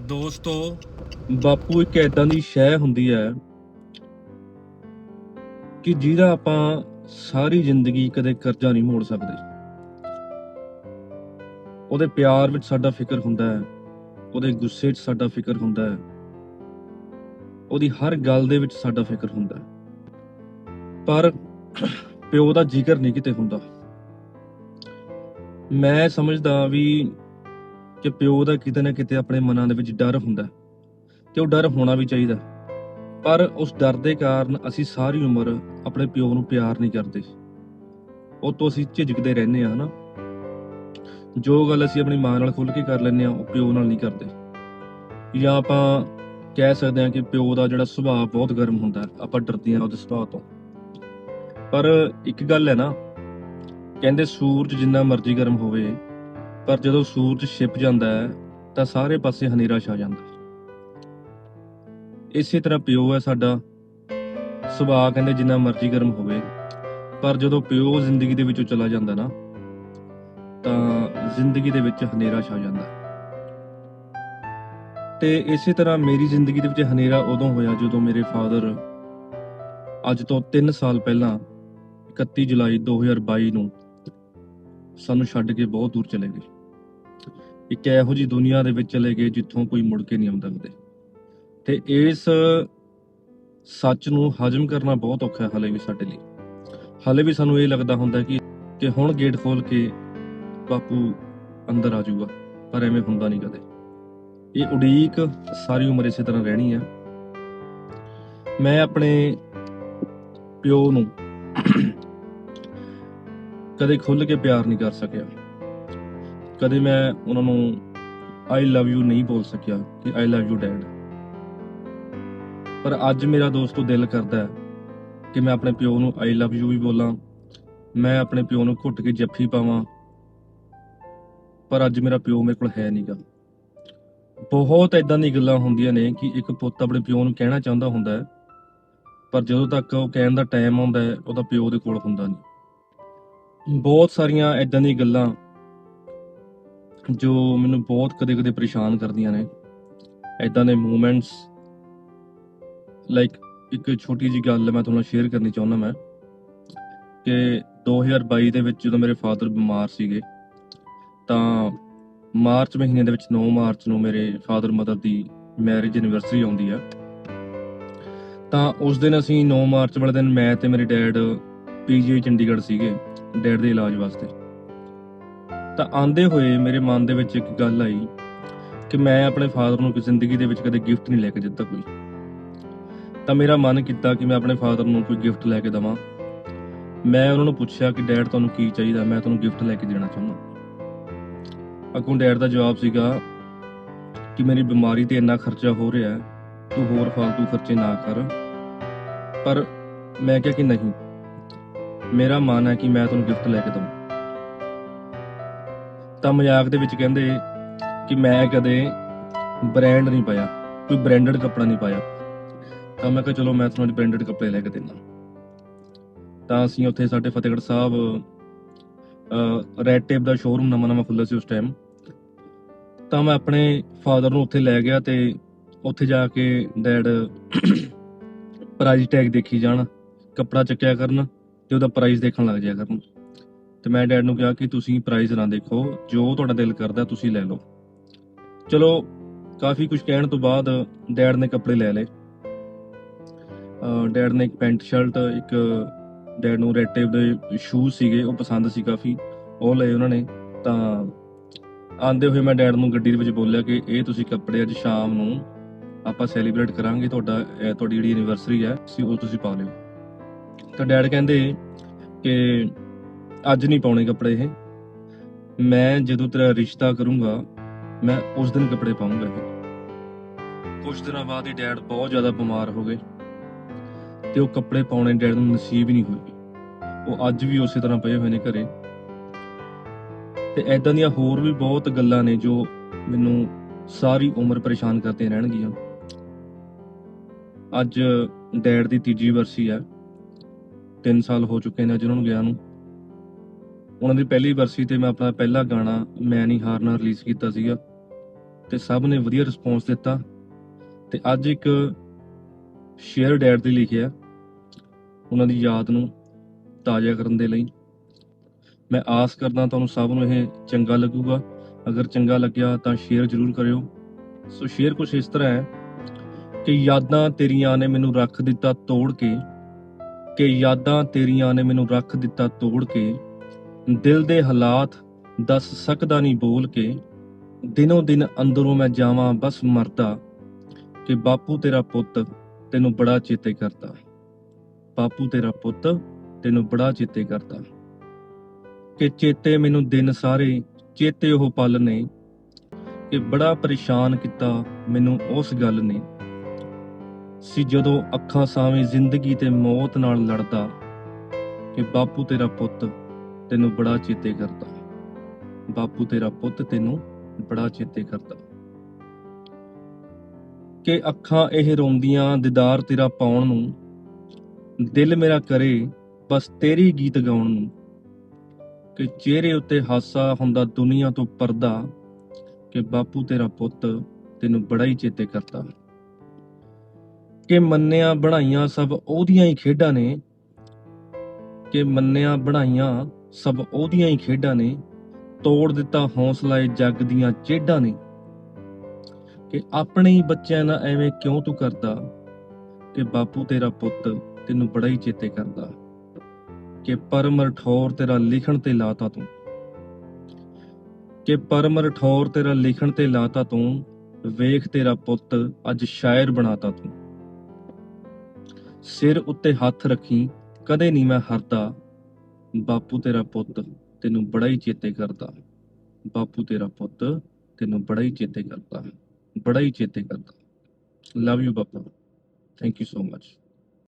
ਦੋਸਤੋ, ਬਾਪੂ, ਇੱਕ ਐਦਾਂ ਦੀ ਸ਼ੈ ਹੁੰਦੀ ਹੈ ਕਿ ਜਿਹਦਾ ਆਪਾਂ ਸਾਰੀ ਜ਼ਿੰਦਗੀ ਕਦੇ ਕਰਜ਼ਾ ਨਹੀਂ ਮੋੜ ਸਕਦੇ। ਉਹਦੇ ਪਿਆਰ ਵਿੱਚ ਸਾਡਾ ਫਿਕਰ ਹੁੰਦਾ ਹੈ, ਉਹਦੇ ਗੁੱਸੇ 'ਚ ਸਾਡਾ ਫਿਕਰ ਹੁੰਦਾ ਹੈ, ਉਹਦੀ ਹਰ ਗੱਲ ਦੇ ਵਿੱਚ ਸਾਡਾ ਫਿਕਰ ਹੁੰਦਾ ਹੈ। ਪਰ ਪਿਓ ਦਾ ਜ਼ਿਕਰ ਨਹੀਂ ਕਿਤੇ ਹੁੰਦਾ। ਮੈਂ ਸਮਝਦਾ ਵੀ ਕਿ ਪਿਓ ਦਾ ਕਿਤੇ ਨਾ ਕਿਤੇ ਆਪਣੇ ਮਨਾਂ ਦੇ ਵਿੱਚ ਡਰ ਹੁੰਦਾ ਹੈ ਤੇ ਉਹ ਡਰ ਹੋਣਾ ਵੀ ਚਾਹੀਦਾ ਪਰ ਉਸ ਡਰ ਦੇ ਕਾਰਨ ਅਸੀਂ ਸਾਰੀ ਉਮਰ ਆਪਣੇ ਪਿਓ ਨੂੰ ਪਿਆਰ ਨਹੀਂ ਕਰਦੇ। ਉਹ ਤੋਂ ਅਸੀਂ ਝਿਜਕਦੇ ਰਹਿੰਦੇ ਆ ਹਨਾ ਜੋ ਗੱਲ ਅਸੀਂ ਆਪਣੀ ਮਾਂ ਨਾਲ ਖੁੱਲ ਕੇ ਕਰ ਲੈਂਦੇ ਆ ਉਹ ਪਿਓ ਨਾਲ ਨਹੀਂ ਕਰਦੇ। ਜਾਂ ਆਪਾਂ ਕਹਿ ਸਕਦੇ ਹਾਂ ਕਿ ਪਿਓ ਦਾ ਜਿਹੜਾ ਸੁਭਾਅ ਬਹੁਤ ਗਰਮ ਹੁੰਦਾ ਆਪਾਂ ਡਰਦੇ ਆ ਉਹਦੇ ਸੁਭਾਅ ਤੋਂ। ਪਰ ਇੱਕ ਗੱਲ ਹੈ ਨਾ, ਕਹਿੰਦੇ ਸੂਰਜ ਜਿੰਨਾ ਮਰਜ਼ੀ ਗਰਮ ਹੋਵੇ ਪਰ ਜਦੋਂ ਸੂਰਜ ਛਿਪ ਜਾਂਦਾ ਹੈ, ਤਾਂ ਸਾਰੇ ਪਾਸੇ ਹਨੇਰਾ ਛਾ ਜਾਂਦਾ ਇਸੇ ਤਰ੍ਹਾਂ ਪਿਓ ਹੈ ਸਾਡਾ ਸੁਭਾਅ ਕਹਿੰਦੇ ਜਿੰਨਾ ਮਰਜ਼ੀ ਗਰਮ ਹੋਵੇ, ਪਰ ਜਦੋਂ ਪਿਓ ਜ਼ਿੰਦਗੀ ਦੇ ਵਿੱਚੋਂ ਚਲਾ ਜਾਂਦਾ ਨਾ, ਤਾਂ ਜ਼ਿੰਦਗੀ ਦੇ ਵਿੱਚ ਹਨੇਰਾ ਛਾ ਜਾਂਦਾ ਹੈ। ਤੇ ਇਸੇ ਤਰ੍ਹਾਂ ਮੇਰੀ ਜ਼ਿੰਦਗੀ ਦੇ ਵਿੱਚ ਹਨੇਰਾ ਉਦੋਂ ਹੋਇਆ ਜਦੋਂ ਮੇਰੇ ਫਾਦਰ ਅੱਜ ਤੋਂ 3 ਸਾਲ ਪਹਿਲਾਂ 31 ਜੁਲਾਈ 2022 ਨੂੰ ਸਾਨੂੰ ਛੱਡ ਕੇ ਬਹੁਤ ਦੂਰ ਚਲੇ ਗਏ। ਇੱਕ ਇਹੋ ਜੀ ਦੁਨੀਆ ਦੇ ਵਿੱਚ ਚਲੇ ਗਏ ਜਿੱਥੋਂ ਕੋਈ ਮੁੜ ਕੇ ਨਹੀਂ ਆਉਂਦਾ ਕਦੇ। ਤੇ ਇਸ ਸੱਚ ਨੂੰ ਹਜਮ ਕਰਨਾ ਬਹੁਤ ਔਖਾ ਹੈ ਹਲੇ ਵੀ ਸਾਡੇ ਲਈ। ਹਲੇ ਵੀ ਸਾਨੂੰ ਇਹ ਲੱਗਦਾ ਹੁੰਦਾ ਕਿ ਕਿ ਹੁਣ ਗੇਟ ਖੋਲ ਕੇ ਬਾਪੂ ਅੰਦਰ ਆ ਜਾਊਗਾ, ਪਰ ਐਵੇਂ ਹੁੰਦਾ ਨਹੀਂ ਕਦੇ। ਇਹ ਉਡੀਕ ਸਾਰੀ ਉਮਰ ਇਸੇ ਤਰ੍ਹਾਂ ਰਹਿਣੀ ਹੈ ਮੈਂ ਆਪਣੇ ਪਿਓ ਨੂੰ ਕਦੇ ਖੁੱਲ ਕੇ ਪਿਆਰ ਨਹੀਂ ਕਰ ਸਕਿਆ। ਕਦੇ ਮੈਂ ਉਹਨਾਂ ਨੂੰ ਆਈ ਲਵ ਯੂ ਨਹੀਂ ਬੋਲ ਸਕਿਆ ਕਿ ਆਈ ਲਵ ਯੂ ਡੈਡ ਪਰ ਅੱਜ ਮੇਰਾ ਦੋਸਤੋ ਦਿਲ ਕਰਦਾ ਹੈ ਕਿ ਮੈਂ ਆਪਣੇ ਪਿਓ ਨੂੰ ਆਈ ਲਵ ਯੂ ਵੀ ਬੋਲਾਂ, ਮੈਂ ਆਪਣੇ ਪਿਓ ਨੂੰ ਘੁੱਟ ਕੇ ਜੱਫੀ ਪਾਵਾਂ। ਪਰ ਅੱਜ ਮੇਰਾ ਪਿਓ ਮੇਰੇ ਕੋਲ ਹੈ ਨਹੀਂਗਾ ਬਹੁਤ ਇਦਾਂ ਦੀ ਗੱਲਾਂ ਹੁੰਦੀਆਂ ਨੇ ਕਿ ਇੱਕ ਪੁੱਤ ਆਪਣੇ ਪਿਓ ਨੂੰ ਕਹਿਣਾ ਚਾਹੁੰਦਾ ਹੁੰਦਾ ਹੈ, ਪਰ ਜਦੋਂ ਤੱਕ ਉਹ ਕਹਿਣ ਦਾ ਟਾਈਮ ਆਉਂਦਾ ਹੈ, ਉਹਦਾ ਪਿਓ ਦੇ ਕੋਲ ਹੁੰਦਾ ਨਹੀਂ। ਬਹੁਤ ਸਾਰੀਆਂ ਇਦਾਂ ਦੀ ਗੱਲਾਂ ਜੋ ਮੈਨੂੰ ਬਹੁਤ ਕਦੇ-ਕਦੇ ਪਰੇਸ਼ਾਨ ਕਰਦੀਆਂ ਨੇ। ਇਦਾਂ ਦੇ ਮੂਮੈਂਟਸ ਲਾਈਕ ਇੱਕ ਛੋਟੀ ਜੀ ਗੱਲ ਮੈਂ ਤੁਹਾਨੂੰ ਸ਼ੇਅਰ ਕਰਨੀ ਚਾਹੁੰਦਾ ਮੈਂ, ਕਿ 2022 ਦੇ ਵਿੱਚ ਜਦੋਂ ਮੇਰੇ ਫਾਦਰ ਬਿਮਾਰ ਸੀਗੇ, ਤਾਂ ਮਾਰਚ ਮਹੀਨੇ ਦੇ ਵਿੱਚ 9 ਮਾਰਚ ਨੂੰ ਮੇਰੇ ਫਾਦਰ ਮਦਰ ਦੀ ਮੈਰਿਜ ਐਨੀਵਰਸਰੀ ਆਉਂਦੀ ਆ। ਤਾਂ ਉਸ ਦਿਨ ਅਸੀਂ 9 ਮਾਰਚ ਵਾਲੇ ਦਿਨ ਮੈਂ ਤੇ ਮੇਰੇ ਡੈਡ ਪੀਜੀਆਈ ਚੰਡੀਗੜ੍ਹ ਸੀਗੇ। ਡੈਡ ਦੇ ਇਲਾਜ ਵਾਸਤੇ। ਤਾਂ ਆਂਦੇ ਹੋਏ ਮੇਰੇ ਮਨ ਦੇ ਵਿੱਚ ਇੱਕ ਗੱਲ ਆਈ ਕਿ ਮੈਂ ਆਪਣੇ ਫਾਦਰ ਨੂੰ ਜ਼ਿੰਦਗੀ ਦੇ ਵਿੱਚ ਕਦੇ ਗਿਫਟ ਨਹੀਂ ਲੈ ਕੇ ਦਿੱਤਾ ਕੋਈ। ਤਾਂ ਮੇਰਾ ਮਨ ਕੀਤਾ ਕਿ ਮੈਂ ਆਪਣੇ ਫਾਦਰ ਨੂੰ ਕੋਈ ਗਿਫਟ ਲੈ ਕੇ ਦਵਾਂ। ਮੈਂ ਉਹਨਾਂ ਨੂੰ ਪੁੱਛਿਆ ਕਿ ਡੈਡ ਤੁਹਾਨੂੰ ਕੀ ਚਾਹੀਦਾ? ਮੈਂ ਤੁਹਾਨੂੰ ਗਿਫਟ ਲੈ ਕੇ ਦੇਣਾ ਚਾਹੁੰਦਾ। ਅਗੋਂ ਡੈਡ ਦਾ ਜਵਾਬ ਸੀਗਾ ਕਿ ਮੇਰੀ ਬਿਮਾਰੀ ਤੇ ਇੰਨਾ ਖਰਚਾ ਹੋ ਰਿਹਾ ਤੂੰ ਹੋਰ ਫालतू ਖਰਚੇ ਨਾ ਕਰ। ਪਰ ਮੈਂ ਕਿਹਾ ਕਿ ਨਹੀਂ। ਮੇਰਾ ਮਨ ਹੈ ਕਿ ਮੈਂ ਤੁਹਾਨੂੰ ਗਿਫਟ ਲੈ ਕੇ ਦਵਾਂ। ਤਾਂ ਮਜ਼ਾਕ ਦੇ ਵਿੱਚ ਕਹਿੰਦੇ ਕਿ ਮੈਂ ਕਦੇ ਬ੍ਰਾਂਡ ਨਹੀਂ ਪਾਇਆ, ਕੋਈ ਬ੍ਰਾਂਡਡ ਕੱਪੜਾ ਨਹੀਂ ਪਾਇਆ। ਤਾਂ ਮੈਂ ਕਿਹਾ, ਚਲੋ ਮੈਂ ਤੁਹਾਨੂੰ ਬ੍ਰਾਂਡਡ ਕੱਪੜੇ ਲੈ ਕੇ ਦਿੰਦਾ। ਤਾਂ ਅਸੀਂ ਉੱਥੇ ਸਾਡੇ ਫਤਿਹਗੜ੍ਹ ਸਾਹਿਬ ਰੈਡ ਟੇਪ ਦਾ ਸ਼ੋਰੂਮ ਨਵਾਂ ਨਵਾਂ ਖੁੱਲ੍ਹਾ ਸੀ ਉਸ ਟਾਈਮ ਤਾਂ ਮੈਂ ਆਪਣੇ ਫਾਦਰ ਨੂੰ ਉੱਥੇ ਲੈ ਗਿਆ ਤੇ ਉੱਥੇ ਜਾ ਕੇ ਡੈਡ ਪ੍ਰਾਈਜ਼ ਟੈਗ ਦੇਖੀ ਜਾਣ, ਕੱਪੜਾ ਚੱਕਿਆ ਕਰਨ। ਤੇ ਉਹਦਾ ਪ੍ਰਾਈਸ ਦੇਖਣ ਲੱਗ ਜਾਇਆ ਕਰਨ। ਤੇ ਮੈਂ ਡੈਡ ਨੂੰ ਕਿਹਾ ਕਿ ਤੁਸੀਂ ਪ੍ਰਾਈਸ ਨਾ ਦੇਖੋ, ਜੋ ਤੁਹਾਡਾ ਦਿਲ ਕਰਦਾ ਤੁਸੀਂ ਲੈ ਲਓ। ਚਲੋ, ਕਾਫੀ ਕੁਝ ਕਹਿਣ ਤੋਂ ਬਾਅਦ ਡੈਡ ਨੇ ਕੱਪੜੇ ਲੈ ਲਏ। ਡੈਡ ਨੇ ਇੱਕ ਪੈਂਟ ਸ਼ਰਟ, ਇੱਕ ਡੈਡ ਨੂੰ ਰੈਡ ਟੇਪ ਦੇ ਸ਼ੂਜ਼ ਸੀਗੇ, ਉਹ ਪਸੰਦ ਸੀ ਕਾਫੀ। ਉਹ ਲਏ ਉਹਨਾਂ ਨੇ। ਤਾਂ ਆਂਦੇ ਹੋਏ ਮੈਂ ਡੈਡ ਨੂੰ ਗੱਡੀ ਦੇ ਵਿੱਚ ਬੋਲਿਆ ਕਿ ਇਹ ਤੁਸੀਂ ਕੱਪੜੇ ਅੱਜ ਸ਼ਾਮ ਨੂੰ ਆਪਾਂ ਸੈਲੀਬ੍ਰੇਟ ਕਰਾਂਗੇ, ਤੁਹਾਡਾ ਤੁਹਾਡੀ ਜਿਹੜੀ ਐਨੀਵਰਸਰੀ ਹੈ ਸੀ ਉਹ ਤੁਸੀਂ ਪਾ ਲਿਓ। ਤਾਂ ਡੈਡ ਕਹਿੰਦੇ ਕਿ ਅੱਜ ਨਹੀਂ ਪਾਉਣੇ ਕੱਪੜੇ ਇਹ। ਮੈਂ ਜਦੋਂ ਤੇਰਾ ਰਿਸ਼ਤਾ ਕਰੂੰਗਾ, ਮੈਂ ਉਸ ਦਿਨ ਕੱਪੜੇ ਪਾਉਂਗਾ ਇਹ। ਕੁਝ ਦਿਨਾਂ ਬਾਅਦ ਹੀ ਡੈਡ ਬਹੁਤ ਜ਼ਿਆਦਾ ਬਿਮਾਰ ਹੋ ਗਏ ਤੇ ਉਹ ਕੱਪੜੇ ਪਾਉਣੇ ਡੈਡ ਨੂੰ ਨਸੀਬ ਹੀ ਨਹੀਂ ਹੋਏ। ਉਹ ਅੱਜ ਵੀ ਉਸੇ ਤਰ੍ਹਾਂ ਪਏ ਹੋਏ ਨੇ ਘਰੇ। ਤੇ ਐਦਾਂ ਦੀਆਂ ਹੋਰ ਵੀ ਬਹੁਤ ਗੱਲਾਂ ਨੇ ਜੋ ਮੈਨੂੰ ਸਾਰੀ ਉਮਰ ਪਰੇਸ਼ਾਨ ਕਰਦੀਆਂ ਰਹਿਣਗੀਆਂ। ਅੱਜ ਡੈਡ ਦੀ ਤੀਜੀ ਵਰਸੀ ਹੈ। 3 ਸਾਲ ਹੋ ਚੁੱਕੇ ਨੇ ਜਿਹਨਾਂ ਨੂੰ ਗਿਆ ਨੂੰ। ਉਹਨਾਂ ਦੀ ਪਹਿਲੀ ਵਰਸੀ ਤੇ ਮੈਂ ਆਪਣਾ ਪਹਿਲਾ ਗਾਣਾ ਮੈਂ ਨਹੀਂ ਹਾਰਨਾ ਰਿਲੀਜ਼ ਕੀਤਾ ਸੀਗਾ। ਤੇ ਸਭ ਨੇ ਵਧੀਆ ਰਿਸਪੌਂਸ ਦਿੱਤਾ। ਤੇ ਅੱਜ ਇੱਕ ਸ਼ੇਅਰ ਡੈਡ ਦੇ ਲਿਖਿਆ ਉਹਨਾਂ ਦੀ ਯਾਦ ਨੂੰ ਤਾਜ਼ਾ ਕਰਨ ਦੇ ਲਈ। ਮੈਂ ਆਸ ਕਰਦਾ ਤੁਹਾਨੂੰ ਸਭ ਨੂੰ ਇਹ ਚੰਗਾ ਲੱਗੂਗਾ। ਅਗਰ ਚੰਗਾ ਲੱਗਿਆ ਤਾਂ ਸ਼ੇਅਰ ਜ਼ਰੂਰ ਕਰਿਓ। ਸੋ ਸ਼ੇਅਰ ਕੁਝ ਇਸ ਤਰ੍ਹਾਂ ਹੈ ਕਿ ਯਾਦਾਂ ਤੇਰੀਆਂ ਨੇ ਮੈਨੂੰ ਰੱਖ ਦਿੱਤਾ ਤੋੜ ਕੇ। ਕਿ ਯਾਦਾਂ ਤੇਰੀਆਂ ਨੇ ਮੈਨੂੰ ਰੱਖ ਦਿੱਤਾ ਤੋੜ ਕੇ। ਦਿਲ ਦੇ ਹਾਲਾਤ ਦੱਸ ਸਕਦਾ ਨਹੀਂ ਬੋਲ ਕੇ। ਦਿਨੋ ਦਿਨ ਅੰਦਰੋਂ ਮੈਂ ਜਾਵਾਂ, ਬਸ ਮਰਦਾ ਕਿ ਬਾਪੂ ਤੇਰਾ ਪੁੱਤ ਤੈਨੂੰ ਬੜਾ ਚੇਤੇ ਕਰਦਾ। ਬਾਪੂ ਤੇਰਾ ਪੁੱਤ ਤੈਨੂੰ ਬੜਾ ਚੇਤੇ ਕਰਦਾ। ਕਿ ਚੇਤੇ ਮੈਨੂੰ ਦਿਨ ਸਾਰੇ ਚੇਤੇ ਉਹ ਪਲ ਨੇ। ਕਿ ਬੜਾ ਪਰੇਸ਼ਾਨ ਕੀਤਾ ਮੈਨੂੰ ਉਸ ਗੱਲ ਨੇ। ਸੀ ਜਦੋਂ ਅੱਖਾਂ ਸਾਵੇਂ ਜ਼ਿੰਦਗੀ ਤੇ ਮੌਤ ਨਾਲ ਲੜਦਾ ਕਿ ਬਾਪੂ ਤੇਰਾ ਪੁੱਤ ਤੈਨੂੰ ਬੜਾ ਚੇਤੇ ਕਰਦਾ। ਬਾਪੂ ਤੇਰਾ ਪੁੱਤ ਤੈਨੂੰ ਬੜਾ ਚੇਤੇ ਕਰਦਾ। ਕਿ ਅੱਖਾਂ ਇਹ ਰੋਂਦੀਆਂ, ਦੀਦਾਰ ਤੇਰਾ ਪਾਉਣ ਨੂੰ, ਦਿਲ ਮੇਰਾ ਕਰੇ ਬਸ ਤੇਰੀ ਗੀਤ ਗਾਉਣ ਨੂੰ। ਕਿ ਚਿਹਰੇ ਉੱਤੇ ਹਾਸਾ ਹੁੰਦਾ ਦੁਨੀਆ ਤੋਂ ਪਰਦਾ ਕਿ ਬਾਪੂ ਤੇਰਾ ਪੁੱਤ ਤੈਨੂੰ ਬੜਾ ਹੀ ਚੇਤੇ ਕਰਦਾ। ਕਿ ਮੰਨਿਆ ਬਣਾਈਆਂ ਸਭ ਉਹਦੀਆਂ ਹੀ ਖੇਡਾਂ ਨੇ। ਕਿ ਮੰਨਿਆ ਬਣਾਈਆਂ ਸਭ ਉਹਦੀਆਂ ਹੀ ਖੇਡਾਂ ਨੇ। ਤੋੜ ਦਿੱਤਾ ਹੌਸਲਾ ਏ ਜੱਗ ਦੀਆਂ ਚੇਡਾਂ ਨੇ। ਕਿ ਆਪਣੇ ਹੀ ਬੱਚਿਆਂ ਨਾਲ ਐਵੇਂ ਕਿਉਂ ਤੂੰ ਕਰਦਾ? ਕਿ ਬਾਪੂ ਤੇਰਾ ਪੁੱਤ ਤੈਨੂੰ ਬੜਾ ਹੀ ਚੇਤੇ ਕਰਦਾ। ਕਿ ਪਰਮ ਠੌਰ ਤੇਰਾ ਲਿਖਣ ਤੇ ਲਾਤਾ ਤੂੰ। ਕਿ ਪਰਮ ਠੌਰ ਤੇਰਾ ਲਿਖਣ ਤੇ ਲਾਤਾ ਤੂੰ। ਵੇਖ ਤੇਰਾ ਪੁੱਤ ਅੱਜ ਸ਼ਾਇਰ ਬਣਾਤਾ ਤੂੰ। ਸਿਰ ਉੱਤੇ ਹੱਥ ਰੱਖੀ, ਕਦੇ ਨਹੀਂ ਮੈਂ ਹਰਦਾ, ਬਾਪੂ ਤੇਰਾ ਪੁੱਤ ਤੈਨੂੰ ਬੜਾ ਹੀ ਚੇਤੇ ਕਰਦਾ। ਬਾਪੂ ਤੇਰਾ ਪੁੱਤ ਤੈਨੂੰ ਬੜਾ ਹੀ ਚੇਤੇ ਕਰਦਾ, ਬੜਾ ਹੀ ਚੇਤੇ ਕਰਦਾ। ਲਵ ਯੂ ਬਾਪੂ। Thank you so much